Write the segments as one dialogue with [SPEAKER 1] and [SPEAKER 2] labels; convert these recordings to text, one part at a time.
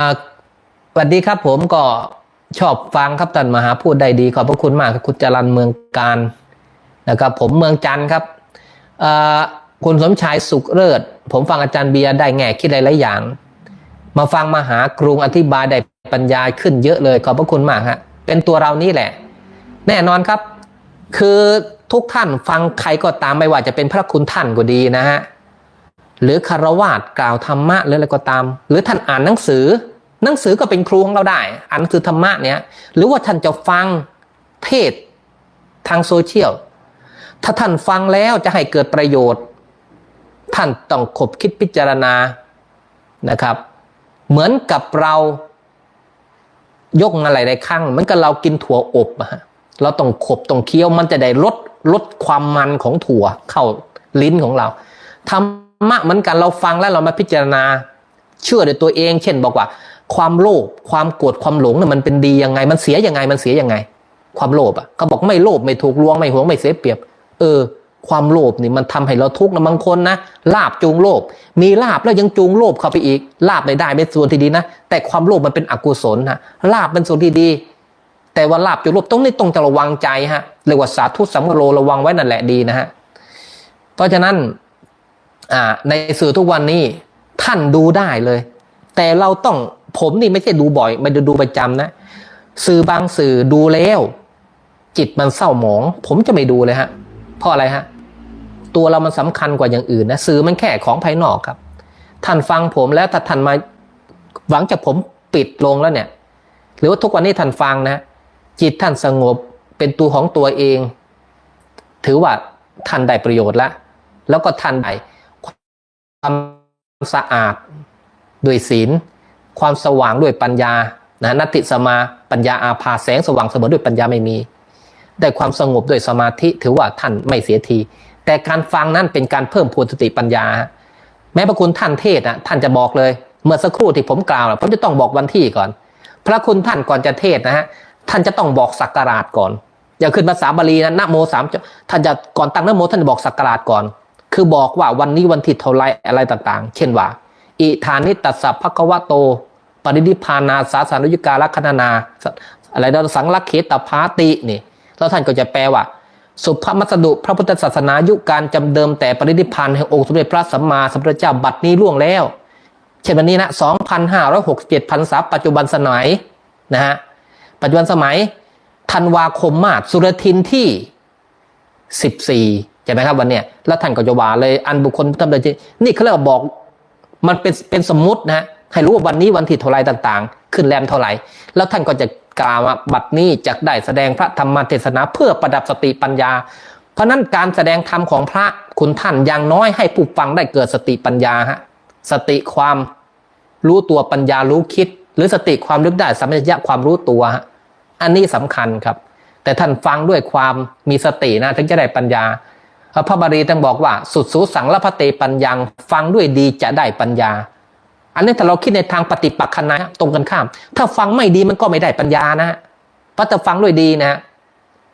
[SPEAKER 1] สวัสดีครับผมก็ชอบฟังครับท่านมหาพูดได้ดี ขอบพระคุณมากครับคุณจรันเมืองการนะครับผมเมืองจันทร์ครับคุณสมชายสุขเลิศผมฟังอาจารย์เบียร์ได้แง่คิดหลายๆอย่าง มาฟังมหากรุงอธิบายได้ปัญญาขึ้นเยอะเลย ขอบพระคุณมากฮะเป็นตัวเรานี่แหละ แน่นอนครับ คือทุกท่านฟังใครก็ตามไม่ว่าจะเป็นพระคุณท่านก็ดีนะฮะหรือคารวาสกล่าวธรรมะหรืออะไรก็ตาม หรือท่านอ่านหนังสือ หนังสือก็เป็นครูของเราได้ อ่านหนังสือธรรมะเนี่ย หรือว่าท่านจะฟังเทศทางโซเชียล ถ้าท่านฟังแล้วจะให้เกิดประโยชน์ ท่านต้องคบคิดพิจารณานะครับ เหมือนกับเรายกอะไรได้ข้างเหมือนกับเรากินถั่วอบอะฮะเราต้องขบต้องเคี้ยวมันจะได้ลดลดความมันของถั่วเข้าลิ้นของเราธรรมะเหมือนกันเราฟังแล้วเรามาพิจารณา เชื่อในตัวเอง เช่นบอกว่า ความโลภความโกรธความหลงเนี่ยมันเป็นดียังไง มันเสียยังไงมันเสียยังไง ความโลภอะเขาบอกไม่โลภไม่ถูกลวงไม่หวงไม่เสียเปรียบ เออ ความโลภนี่มันทำให้เราทุกข์นะบางคนนะลาบจูงโลภมีลาบแล้วยังจูงโลภเข้าไปอีกลาบไม่ได้เป็นส่วนที่ดีนะแต่ความโลภมันเป็นอกุศลนะลาบเป็นส่วนที่ดี แต่ว่าลาบจูงโลภต้องนี่ต้องจะระวังใจฮะเรียกว่าสาธุสัมโรระวังไว้นั่นแหละดีนะฮะเพราะฉะนั้นอ่าในสื่อทุกวันนี้ท่านดูได้เลย แต่เราต้อง ผมนี่ไม่ใช่ดูบ่อย ไม่ได้ดูประจำนะสื่อบางสื่อดูแล้ว จิตมันเศร้าหมอง ผมจะไม่ดูเลยฮะ เพราะอะไรฮะ ตัวเรามันสำคัญกว่าอย่างอื่นนะสื่อมันแค่ของภายนอกครับ ท่านฟังผมแล้วถ้าท่านมาหวังจากผมปิดลงแล้วเนี่ย หรือว่าทุกวันนี้ท่านฟังนะ จิตท่านสงบเป็นตัวของตัวเอง ถือว่าท่านได้ประโยชน์ล้วแล้วก็ท่านได้ความสะอาดด้วยศีล ความสว่างด้วยปัญญานะนัตติสมาปัญญาอาภาแสงสว่างเสมอด้วยปัญญาไม่มี ได้ความสงบด้วยสมาธิถือว่าท่านไม่เสียที แต่การฟังนั้นเป็นการเพิ่มพูนสติปัญญา แม้พระคุณท่านเทศนะท่านจะบอกเลย เมื่อสักครู่ที่ผมกล่าวผมจะต้องบอกวันที่ก่อน พระคุณท่านก่อนจะเทศนะฮะท่านจะต้องบอกสักการะก่อน อย่าขึ้นภาษาบาลีนะนะโมสามท่านจะก่อนตั้งนะโมท่านจะบอกสักการะก่อน คือบอกว่าวันนี้วันที่เท่าไรอะไรต่างๆ เช่นว่าอิธานิตัสสะภควะโต ปรินิพานาสาสานุยกาลคณนาอะไรนะสังลักเขตพาตินี่แล้วท่านก็จะแปลว่า สุภมัสดุพระพุทธศาสนายุคการจำเดิมแต่ปรินิพานแห่งองค์สมเด็จพระสัมมาสัมพุทธเจ้าบัดนี้ล่วงแล้ว เช่นวันนี้นะ2,567พรรษาปัจจุบันสมัยนะฮะปัจจุบันสมัยธันวาคมมาศสุรทินที่ 14ใช่ไหมครับวันเนี้ยแล้วท่านก็จะว่าเลยอันบุคคลทำเลยนี่เขาเรียกว่าบอก มันเป็นเป็นสมมตินะฮะ ให้รู้ว่าวันนี้วันที่เท่าไรต่างๆ ขึ้นแรมเท่าไหร่ แล้วท่านก็จะกล่าวบัดนี้จะได้แสดงพระธรรมเทศนาเพื่อประดับสติปัญญา เพราะนั้นการแสดงธรรมของพระคุณท่านอย่างน้อยให้ผู้ฟังได้เกิดสติปัญญาฮะสติความรู้ตัวปัญญารู้คิด หรือสติความนึกได้สัมปชัญญะความรู้ตัวฮะอันนี้สำคัญครับ แต่ท่านฟังด้วยความมีสตินะถึงจะได้ปัญญาพระบาลีท่านบอกว่า สุดสูสังละพะเตปัญญังฟังด้วยดีจะได้ปัญญา อันนี้ถ้าเราคิดในทางปฏิปักษ์นะตรงกันข้าม ถ้าฟังไม่ดีมันก็ไม่ได้ปัญญานะเพราะถ้าฟังด้วยดีนะ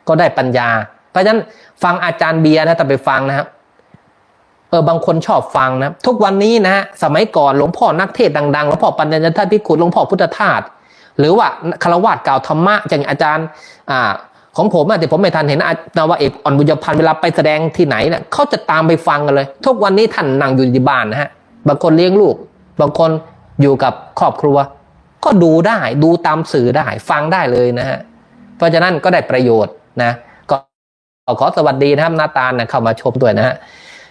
[SPEAKER 1] ก็ได้ปัญญา เพราะฉะนั้นฟังอาจารย์เบียร์นะแต่ไปฟังนะครับเออบางคนชอบฟังนะ ทุกวันนี้นะสมัยก่อนหลวงพ่อนักเทศดังๆหลวงพ่อปัญญาท่านพิคุหลวงพ่อพุทธทาสหรือว่าคารวะกล่าวธรรมะอย่างอาจารย์อ่าของผมอะแต่ผมไม่ทันเห็นนาวาเอกอ่อนบุญพันธ์เวลาไปแสดงที่ไหนเนี่ยเขาจะตามไปฟังกันเลย ทุกวันนี้ท่านนั่งอยู่ที่บ้านนะฮะบางคนเลี้ยงลูก บางคนอยู่กับครอบครัว ก็ดูได้ดูตามสื่อได้ฟังได้เลยนะฮะเพราะฉะนั้นก็ได้ประโยชน์นะก็ขอสวัสดีนะครับนาตาลนะเข้ามาชมด้วยนะฮะ